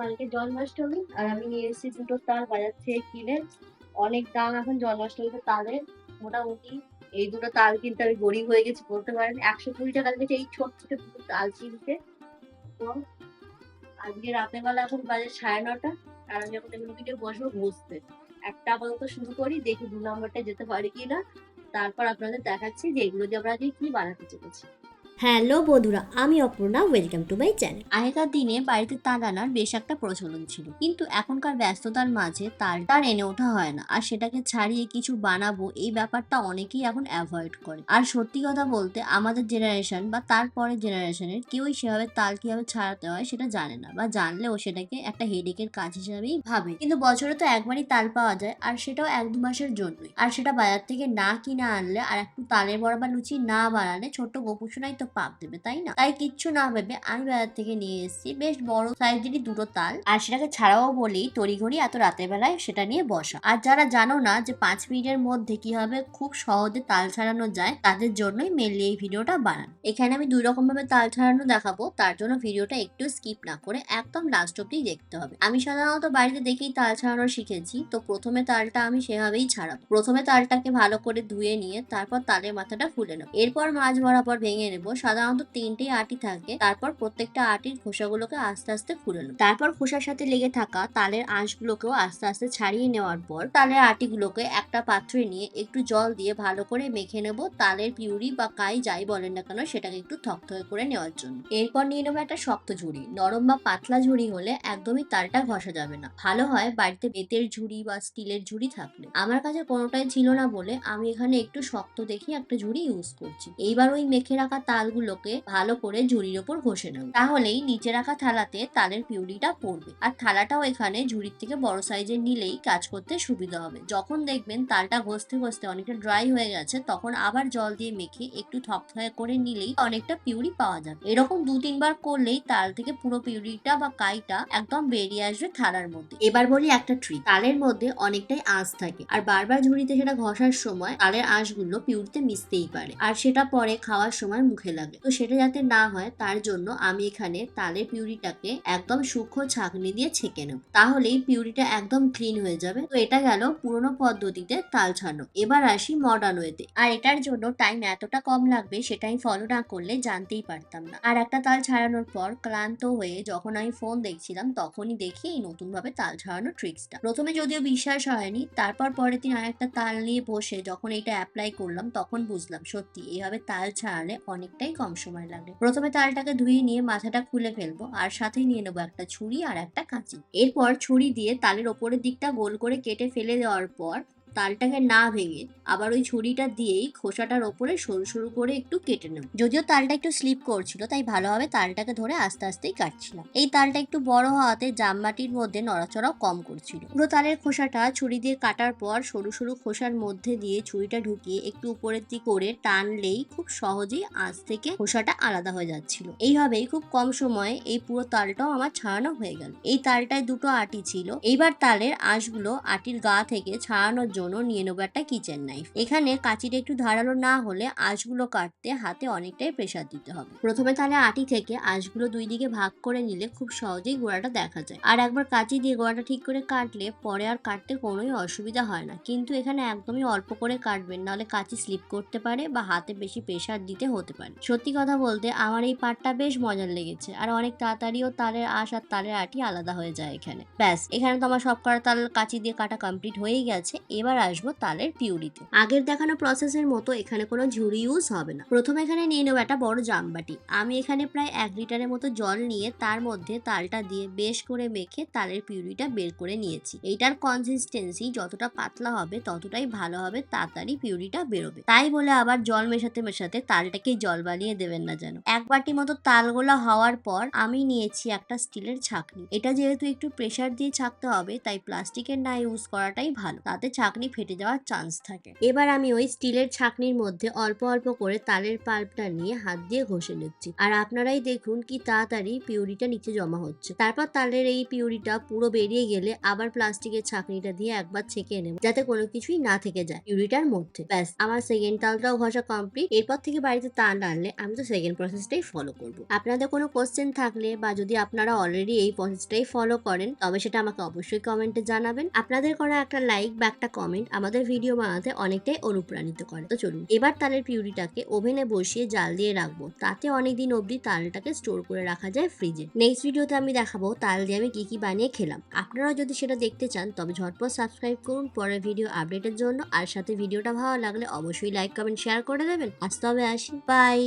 কালকে জন্মাষ্টমী আর আমি নিয়ে এসেছি দুটো তাল বাজার থেকে কিনে। অনেক দাম এখন জন্মাষ্টমীতে তালের মোটামুটি এই দুটো তাল কিনতে আমি গরিব হয়ে গেছি, বলতে পারেন। একশো কুড়ি টাকা লেগেছে এই ছোট ছোট দুটো তাল কিনতে। তো আজকে রাতের বেলা এখন বাজে সাড়ে নটা আর আমি যখন এগুলো কিনে বসবো বুঝতে একটা আপাতত শুরু করি, দেখি দু নম্বরটা যেতে পারি কিনা। তারপর আপনাদের দেখাচ্ছি যে এগুলো দিয়ে আমরা আজকে কি বানাতে চলেছি। হ্যালো বন্ধুরা, আমি Aparna welcome to my channel আগেকার দিনে বাড়িতে তাল আনার বেশ একটা প্রচলন ছিল। কিন্তু এখনকার ব্যস্ততার মাঝে তালটা আর এনে ওঠা হয় না। আর সেটাকে ছাড়িয়ে কিছু বানাবো, এই ব্যাপারটা অনেকেই এখন অ্যাভয়েড করে। আর সত্যি কথা বলতে, আমাদের জেনারেশন বা তারপরের জেনারেশনের কেউই সেভাবে তাল কীভাবে ছাড়াতে হয় সেটা জানে না। বা জানলেও সেটাকে একটা হেডেকের কাজ হিসাবেই ভাবে। কিন্তু বছরে তো একবারই তাল পাওয়া যায়, আর সেটাও এক দু মাসের জন্যই। আর সেটা বাজার থেকে না কিনে আনলে আর একটু তালের বড় বা লুচি না বানালে ছোট্ট গোপুসোনাই তো পাপ দেবে, তাই না? তাই কিচ্ছু না ভেবে আমি বাজার থেকে নিয়ে এসেছি বেশ বড় সাইজেরই দুটো তাল। আর সেটাকে ছাড়াও বলেই তড়িঘড়ি এত রাতের বেলায় সেটা নিয়ে বসা। আর যারা জানো না যে পাঁচ মিনিটের মধ্যে কীভাবে খুব সহজে তাল ছাড়ানো যায়, তাদের জন্যই মেনলি এই ভিডিওটা বানান। এখানে আমি দুই রকম ভাবে তাল ছাড়ানো দেখাবো, তার জন্য ভিডিওটা একটু স্কিপ না করে একদম লাস্ট অব্দি দেখতে হবে। আমি সাধারণত বাড়িতে দেখেই তাল ছাড়ানো শিখেছি, তো প্রথমে তালটা আমি সেভাবেই ছাড়াবো। প্রথমে তালটাকে ভালো করে ধুয়ে নিয়ে তারপর তালের মাথাটা ফুলে নেব। এরপর মাছ বরাবর ভেঙে নেব সাধারণত তিনটে আটি থাকে। তারপর প্রত্যেকটা আটির খোসাগুলোকে আস্তে আস্তে নেব তারপর খোসার সাথে লেগে থাকা তালের আঁশগুলোকেও আস্তে আস্তে ছাড়িয়ে নেওয়ার পর তালের আটিগুলোকে একটা পাত্রে নিয়ে একটু জল দিয়ে ভালো করে মেখে নেব। তালের পিউরি বা কাই যাই বলেন না কেন, সেটাকে একটু থকথকে করে নেওয়ার জন্য। এরপর নিয়ে নেব একটা শক্ত ঝুড়ি। নরম বা পাতলা ঝুড়ি হলে একদমই তালটা ঘষা যাবে না। ভালো হয় বাড়িতে বেতের ঝুড়ি বা স্টিলের ঝুড়ি থাকলে। আমার কাছে কোনোটাই ছিল না বলে আমি এখানে একটু শক্ত দেখি একটা ঝুড়ি ইউজ করছি। এইবার ওই মেখে রাখা তালগুলোকে ভালো করে ঝুড়ির ওপর ঘষে নেব। তাহলেই নিচে রাখা থালাতে তালের পিউরিটা পড়বে। আর থালাটাও এখানে ঝুড়ির থেকে বড় সাইজের নিলেই কাজ করতে সুবিধা হবে। যখন দেখবেন তালটা ঘষতে ঘষতে অনেকটা ড্রাই হয়ে গেছে, তখন আবার জল দিয়ে মেখে একটু থকথকে করে নিলেই অনেকটা পিউরি পাওয়া যাবে। এরকম দু তিনবার করলেই তাল থেকে পুরো পিউরিটা বা কাইটা একদম বেরিয়ে আসবে থালার মধ্যে। এবার বলি একটা ট্রিক তালের মধ্যে অনেকটাই আঁশ থাকে। আর বারবার ঝুড়িতে সেটা ঘষার সময় তালের আঁশগুলো পিউরিতে মিশতেই পারে। আর সেটা পরে খাওয়ার সময় মুখে লাগে। তো সেটা যাতে না হয়, তার জন্য আমি এখানে তালের পিউরিটাকে একদম সূক্ষ্ম ছাঁকনি দিয়ে ছেঁকে নেব। তাহলেই পিউরিটা একদম ক্লিন হয়ে যাবে। তো এটা গেল পুরোনো পদ্ধতিতে তাল ছানো। এবার আসি মডার্ন ওয়েতে আর এটার জন্য টাইম এতটা কম লাগবে, সেটা আমি ফলো না করলে জানতেই পারতাম না। আর একটা তাল ছাড়ানোর পর ক্লান্ত হয়ে যখন আমি ফোন দেখছিলাম, তখনই দেখি এই নতুন ভাবে তাল ছাড়ানোর ট্রিক্সটা প্রথমে যদিও বিশ্বাস হয়নি, তারপর পরের দিন আরেকটা তাল নিয়ে বসে যখন এটা অ্যাপ্লাই করলাম, তখন বুঝলাম সত্যি এইভাবে তাল ছাড়ালে অনেকটাই কম সময় লাগে প্রথমে তালটাকে ধুয়ে নিয়ে মাথাটা খুলে ফেলব আর সাথে নিয়ে নেব একটা ছুরি আর একটা কাঁচি। এরপর ছুরি দিয়ে তালের ওপরের দিকটা গোল করে কেটে ফেলে দেওয়ার পর তালটাকে না ভেঙে আবার ওই ছুরিটা দিয়েই খোসাটার ওপরে সরু সরু করে একটু কেটে নেব। যদিও তালটা একটু স্লিপ করছিল, তাই ভালোভাবে তালটাকে ধরে আস্তে আস্তেই কাটছিলাম। এই তালটা একটু বড় হওয়াতে জামবাটির মধ্যে নড়াচড়াও কম করছিল। পুরো তালের খোসাটা ছুরি দিয়ে কাটার পর সরু সরু খোসার মধ্যে দিয়ে ছুরিটা ঢুকিয়ে একটু উপরের দিক করে টানলেই খুব সহজেই আঁচ থেকে খোসাটা আলাদা হয়ে যাচ্ছিল। এইভাবেই খুব কম সময়ে এই পুরো তালটাও আমার ছাড়ানো হয়ে গেল। এই তালটায় দুটো আটি ছিল। এইবার তালের আঁশগুলো আটির গা থেকে ছাড়ানোর জন্য নিয়ে নেব একটা কিচেন নাইফ এখানে কাঁচিটা একটু ধারালো না হলে আঁশগুলো কাটতে হাতে অনেকটাই প্রেশার দিতে হবে। প্রথমে তাহলে আটি থেকে আঁশগুলো দুই দিকে ভাগ করে নিলে খুব সহজেই গোড়াটা দেখা যায়। আর একবার কাঁচি দিয়ে গোড়াটা ঠিক করে কাটলে পরে আর কাটতে কোনোই অসুবিধা হয় না। কিন্তু এখানে একদমই অল্প করে কাটবেন, নাহলে কাঁচি স্লিপ করতে পারে বা হাতে বেশি প্রেশার দিতে হতে পারে। সত্যি কথা বলতে আমার এই পার্টটা বেশ মজার লেগেছে আর অনেক তাড়াতাড়িও তালের আঁশ আর তালের আটি আলাদা হয়ে যায় এখানে। ব্যাস, এখানে তো আমার সব করা তাল কাঁচি দিয়ে কাটা কমপ্লিট হয়েই গেছে। এবার আসব তালের পিউরিতে। আগের দেখানো প্রসেসের মতো এখানে কোনো ঝুড়ি ইউজ হবে না। প্রথমে এখানে নিয়ে নেব একটা বড় জামবাটি। আমি এখানে প্রায় এক লিটারের মতো জল নিয়ে তার মধ্যে তালটা দিয়ে বেশ করে মেখে তালের পিউরিটা বের করে নিয়েছি। এইটার কনসিস্টেন্সি যতটা পাতলা হবে, ততটাই ভালো হবে, তাড়াতাড়ি পিউরিটা বেরোবে। তাই বলে আবার জল মেশাতে মেশাতে তালটাকে জল বানিয়ে দেবেন না যেন। এক বাটি মতো তালগোলা হওয়ার পর আমি নিয়েছি একটা স্টিলের ছাকনি। এটা যেহেতু একটু প্রেসার দিয়ে ছাকতে হবে, তাই প্লাস্টিকের না ইউজ করাটাই ভালো। তাতে ছাকনি ছাকনি ফেটে যাওয়ার চান্স থাকে। এবার আমি ওই স্টিলের ছাঁকনির মধ্যে অল্প অল্প করে তালের পাল্পটা নিয়ে হাত দিয়ে ঘষে নিচ্ছি। আর আপনারাই দেখুন কি তাড়াতাড়ি পিউরিটা নিচে জমা হচ্ছে। তারপর তালের এই পিউরিটা পুরো বেরিয়ে গেলে আবার প্লাস্টিকের ছাঁকনিটা দিয়ে একবার ছেঁকে নেব, যাতে কোনো কিছুই না থেকে যায় পিউরিটার মধ্যে। ব্যাস, আমার সেকেন্ড তালটাও ঘষা কমপ্লিট এরপর থেকে বাড়িতে তাল আনলে আমি তো সেকেন্ড প্রসেসটাই ফলো করব। আপনাদের কোনো কোশ্চেন থাকলে বা যদি আপনারা অলরেডি এই প্রসেসটাই ফলো করেন, তবে সেটা আমাকে অবশ্যই কমেন্টে জানাবেন। আপনাদের করা একটা লাইক বা একটা কমেন্ট আমাদের ভিডিও বানাতে অনেকটাই অনুপ্রাণিত করে। তো চলুন, এবার তালের পিউরিটাকে ওভেনে বসিয়ে জাল দিয়ে রাখব। তাতে অনেকদিন অবধি তালটাকে স্টোর করে রাখা যায় ফ্রিজে নেক্সট ভিডিওতে আমি দেখাবো তাল দিয়ে আমি কি কি বানিয়ে খেলাম। আপনারা যদি সেটা দেখতে চান, তবে ঝটপট সাবস্ক্রাইব করুন, পরের ভিডিও আপডেটের জন্য। আর সাথে ভিডিওটা ভালো লাগলে অবশ্যই লাইক কমেন্ট শেয়ার করে দেবেন। আজ তবে আসি বাই